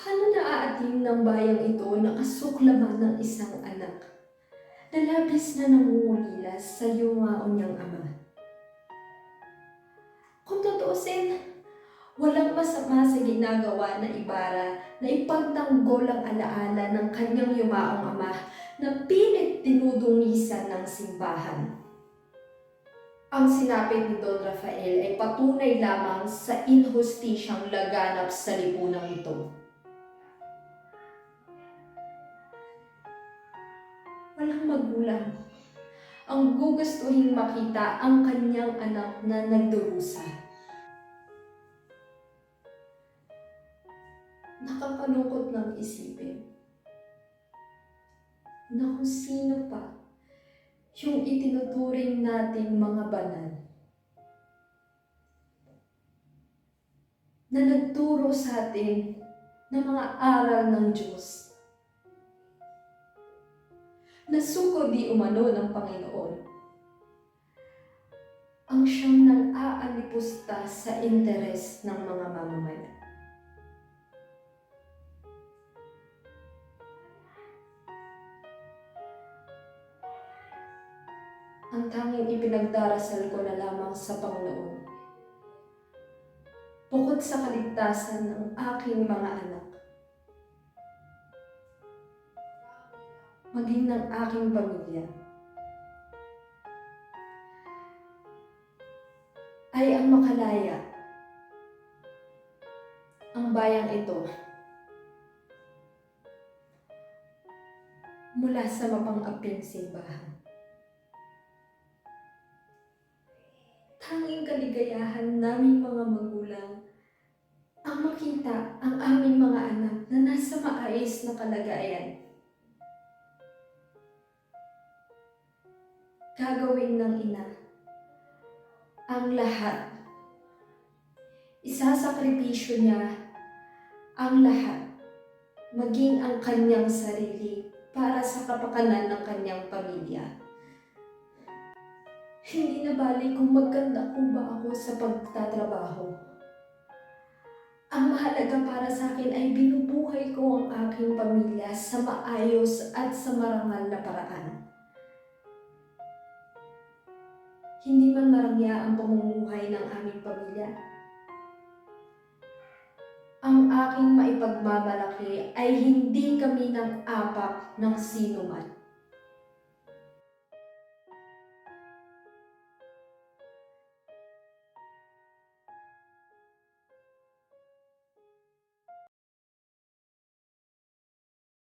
Paano naaating ng bayang ito na kasuklaman ng isang anak na labis na nangungulila sa yumaon niyang ama? Kung tutuusin, walang masama sa ginagawa na Ibarra na ipagtanggol ang alaala ng kanyang yumaong ama na pilit dinudungisan ng simbahan. Ang sinapit ni Don Rafael ay patunay lamang sa inhustisyang laganap sa lipunang ito. Magulang ang gugustuhin makita ang kanyang anak na nagdurusa. Nakakalungkot ng isipin na kung sino pa yung itinuturing nating mga banal na nagturo sa atin ng mga aral ng Diyos na suko di umano ng Panginoon ang siyang nang aalipusta sa interes ng mga mamamayan. Ang tanging ipinagdarasal ko na lamang sa Panginoon. Bukod sa kaligtasan ng aking mga anak, maging ng aking pamilya, ay ang makalaya ang bayang ito mula sa mapang-aping simbahan. Tanging kaligayahan naming mga magulang ang makita ang aming mga anak na nasa maayos na kalagayan. Gagawin ng ina ang lahat. Isasakripisyo niya ang lahat, maging ang kanyang sarili para sa kapakanan ng kanyang pamilya. Hindi na bali kung maganda ko ba ako sa pagtatrabaho. Ang mahalaga para sa akin ay binubuhay ko ang aking pamilya sa maayos at sa marangal na paraan. Hindi man marangya ang pamumuhay ng aming pamilya. Ang aking maipagmamalaki ay hindi kami ng apak ng sino man